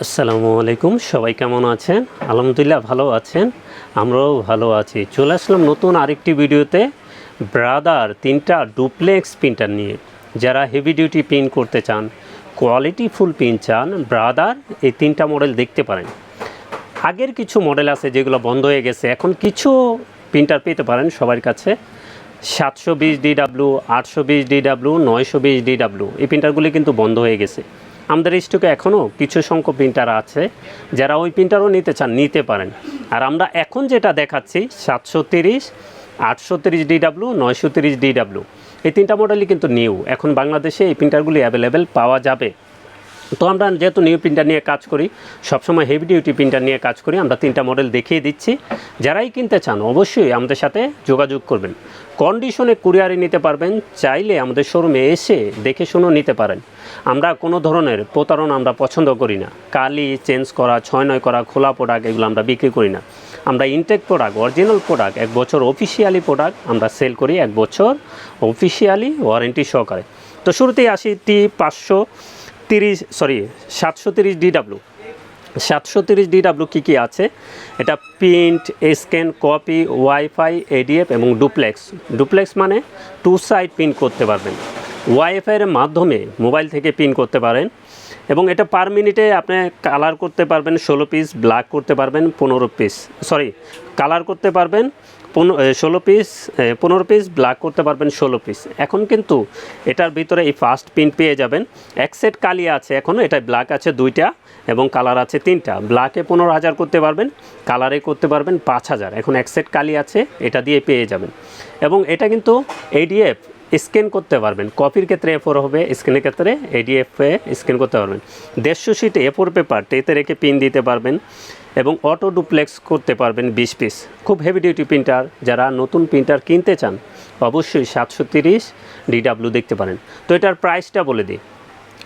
আসসালামু আলাইকুম, সবাই কেমন আছেন? আলহামদুলিল্লাহ ভালো আছেন, আমরাও ভালো আছি। চলে আসলাম নতুন আরেকটি ভিডিওতে। ব্রাদার, তিনটা ডুপ্লেক্স প্রিন্টার নিয়ে। যারা হেভি ডিউটি প্রিন্ট করতে চান কোয়ালিটি ফুল প্রিন্ট চান, ব্রাদার, এই তিনটা মডেল দেখতে পারেন। আগের কিছু মডেল আছে যেগুলো বন্ধ হয়ে গেছে। এখন কিছু প্রিন্টার পেতে পারেন সবার কাছে। সাতশো বিশ ডিডাব্লিউ আটশো বিশ ডিডাব্লিউ নয়শো বিশ ডিডাব্লিউ এই প্রিন্টারগুলি কিন্তু বন্ধ হয়ে গেছে। আমাদের স্টকে এখনও কিছু সংখ্যক প্রিন্টার আছে, যারা ওই প্রিন্টারও নিতে চান, নিতে পারেন। আর আমরা এখন যেটা দেখাচ্ছি, সাতশো তিরিশ, আটশো তিরিশ ডিডাব্লু নয়শো তিরিশ ডিডাব্লু এই তিনটা মডেলই কিন্তু নিউ এখন বাংলাদেশে এই প্রিন্টারগুলি অ্যাভেলেবেল পাওয়া যাবে। তো আমরা যেহেতু নিউ প্রিন্টার নিয়ে কাজ করি, সবসময় হেভি ডিউটি প্রিন্টার নিয়ে কাজ করি, আমরা তিনটা মডেল দেখিয়ে দিচ্ছি। যারাই কিনতে চান, অবশ্যই আমাদের সাথে যোগাযোগ করবেন। কন্ডিশনে কুরিয়ারে নিতে পারবেন, চাইলে আমাদের শোরুমে এসে দেখে শুনেও নিতে পারেন। আমরা কোনো ধরনের প্রতারণা আমরা পছন্দ করি না। কালি চেঞ্জ করা ছয় নয় করা, খোলা প্রোডাক্ট এগুলো আমরা বিক্রি করি না। আমরা ইনটেক প্রোডাক্ট অরিজিনাল প্রোডাক্ট এক বছর অফিসিয়ালি প্রোডাক্ট আমরা সেল করি এক বছর অফিসিয়ালি ওয়ারেন্টি সহকারে। তো শুরুতেই আসি টি পাঁচশো। তিরিশ সরি সাতশো তিরিশ ডিডাব্লিউ সাতশো তিরিশ ডিডাব্লিউ কী কী আছে? এটা print scan copy WiFi ADF এবং ডুপ্লেক্স ডুপ্লেক্স মানে টু সাইড প্রিন্ট করতে পারবেন। ওয়াইফাইয়ের মাধ্যমে মোবাইল থেকে প্রিন্ট করতে পারেন এবং এটা পার মিনিটে আপনি কালার করতে পারবেন, ষোলো পিস ব্ল্যাক করতে পারবেন, পনেরো পিস সরি কালার করতে পারবেন ষোলো পিস পনেরো পিস ব্ল্যাক করতে পারবেন ষোলো পিস এখন কিন্তু এটার ভিতরে এই ফার্স্ট প্রিন্ট পেয়ে যাবেন। এক সেট কালি আছে এখনও এটা ব্ল্যাক আছে দুইটা এবং কালার আছে তিনটা। ব্ল্যাকে পনেরো হাজার করতে পারবেন কালারে করতে পারবেন পাঁচ হাজার। এখন এক সেট কালি আছে, এটা দিয়ে পেয়ে যাবেন। এবং এটা কিন্তু এডিএফ স্ক্যান করতে পারবেন। কপির ক্ষেত্রে এ ফোর হবে, স্ক্যানের ক্ষেত্রে এডিএফে স্ক্যান করতে পারবেন। দেড়শো শিট এ ফোর পেপার টেতে রেখে পিন দিতে পারবেন এবং অটো ডুপ্লেক্স করতে পারবেন বিশ পিস খুব হেভি ডিউটি প্রিন্টার যারা নতুন প্রিন্টার কিনতে চান, অবশ্যই সাতশো তিরিশ ডিডাব্লিউ দেখতে পারেন। তো এটার প্রাইসটা বলে দিই।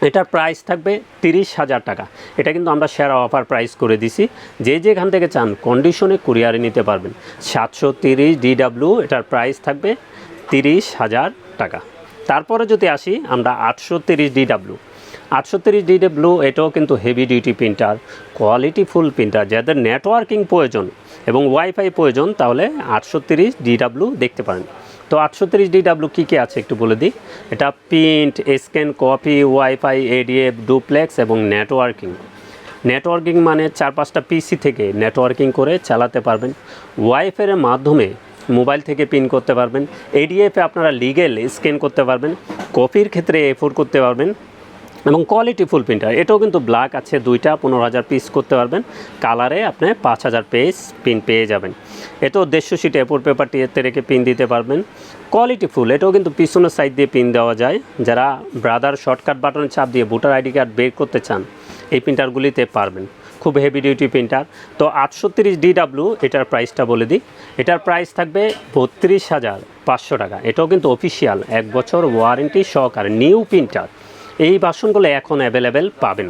এটার প্রাইস থাকবে তিরিশ হাজার টাকা। এটা কিন্তু আমরা সেরা অফার প্রাইস করে দিছি। যে যেখান থেকে চান কন্ডিশনে কুরিয়ারে নিতে পারবেন। সাতশো তিরিশ ডিডাব্লিউ এটার প্রাইস থাকবে তিরিশ হাজার টাকা। তারপরে যদি আসি আমরা আটশো তিরিশ ডিডাব্লিউ আটশো তিরিশ ডিডাব্লিউ এটাও কিন্তু heavy duty printer quality full printer যাদের নেটওয়ার্কিং প্রয়োজন এবং ওয়াইফাই প্রয়োজন, তাহলে আটশো তিরিশ ডিডাব্লিউ দেখতে পারেন। তো আটশো তিরিশ ডিডাব্লিউ কী কী আছে একটু বলে দিই? এটা print scan copy WiFi ADF duplex এবং নেটওয়ার্কিং নেটওয়ার্কিং মানে চার পাঁচটা পিসি থেকে নেটওয়ার্কিং করে চালাতে পারবেন। ওয়াইফাইয়ের মাধ্যমে মোবাইল থেকে পিন করতে পারবেন। এডিএফে আপনারা লিগেল স্ক্যান করতে পারবেন। কপির ক্ষেত্রে এফোর করতে পারবেন। এবং কোয়ালিটি ফুল প্রিন্টার এটাও কিন্তু ব্ল্যাক আছে, দুইটা পনেরো হাজার পিস করতে পারবেন। কালারে আপনি পাঁচ হাজার পেজ পিন পেয়ে যাবেন। এটাও দেড়শো শিটে এপোর পেপারটি এতে রেখে পিন দিতে পারবেন। কোয়ালিটি ফুল এটাও কিন্তু পিছনের সাইড দিয়ে পিন দেওয়া যায়। যারা ব্রাদার শর্টকাট বাটনে চাপ দিয়ে ভোটার আইডি কার্ড বের করতে চান, এই প্রিন্টারগুলিতে পারবেন। খুব হেভি ডিউটি প্রিন্টার তো আটশো তিরিশ ডিডাব্লিউ এটার প্রাইসটা বলে দিই। এটার প্রাইস থাকবে বত্রিশ হাজার পাঁচশো টাকা। এটাও কিন্তু অফিসিয়াল এক বছর ওয়ারেন্টি সহকারে নিউ প্রিন্টার এই বাসনগুলো এখন অ্যাভেলেবেল পাবেন।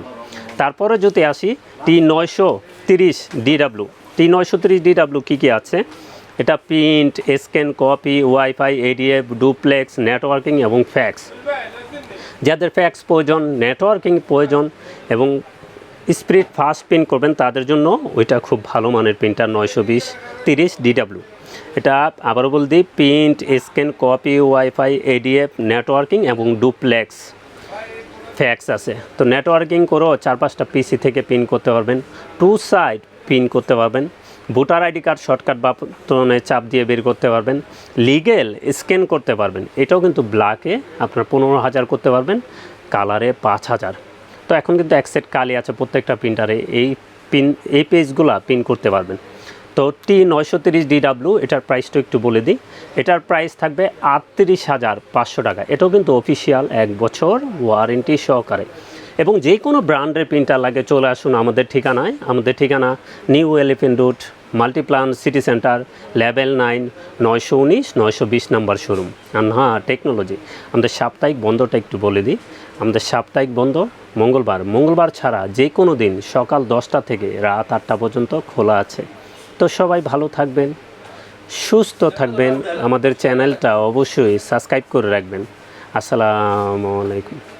তারপরে যদি আসি টি নয়শো তিরিশ ডিডাব্লিউ টি নয়শো তিরিশ ডিডাব্লিউ কী কী আছে? এটা print scan copy WiFi ADF duplex networking এবং ফ্যাক্স যাদের ফ্যাক্স প্রয়োজন নেটওয়ার্কিং প্রয়োজন এবং স্পিড ফাস্ট প্রিন্ট করবেন তাদের জন্য, ওইটা খুব ভালো মানের প্রিন্টার নয়শো বিশ, তিরিশ ডিডাব্লিউ এটা আবারও বল দিই print, scan, copy, WiFi ADF networking এবং ডুপ্লেক্স ফ্যাক্স আছে। তো নেটওয়ার্কিং করেও চার পাঁচটা পিসি থেকে পিন করতে পারবেন, টু সাইড পিন করতে পারবেন, ভোটার আইডি কার্ড শর্টকাট বা বাটনে চাপ দিয়ে বের করতে পারবেন, লিগেল স্ক্যান করতে পারবেন, এটাও কিন্তু ব্ল্যাকে আপনার পনেরো হাজার করতে পারবেন, কালারে পাঁচ হাজার। তো এখন কিন্তু এক সেট কালি আছে প্রত্যেকটা প্রিন্টারে এই পিন এই পেজগুলো পিন করতে পারবেন। তো টি নয়শো তিরিশ ডিডাব্লিউ এটার প্রাইসটা একটু বলে দিই। এটার প্রাইস থাকবে আটত্রিশ হাজার পাঁচশো টাকা। এটাও কিন্তু অফিসিয়াল এক বছর ওয়ারেন্টি সহকারে। এবং যে কোনো ব্র্যান্ডের প্রিন্টার লাগে, চলে আসুন আমাদের ঠিকানায়। আমাদের ঠিকানা New Elephant Road Multiplan City Centre level nine নয়শো উনিশ, নয়শো বিশ নাম্বার শোরুম হ্যাঁ টেকনোলজি আমাদের সাপ্তাহিক বন্ধটা একটু বলে দিই। আমাদের সাপ্তাহিক বন্ধ মঙ্গলবার মঙ্গলবার ছাড়া যে কোনো দিন সকাল দশটা থেকে রাত আটটা পর্যন্ত খোলা আছে। তো সবাই ভালো থাকবেন, সুস্থ থাকবেন। আমাদের চ্যানেলটা অবশ্যই সাবস্ক্রাইব করে রাখবেন। আসসালামু আলাইকুম।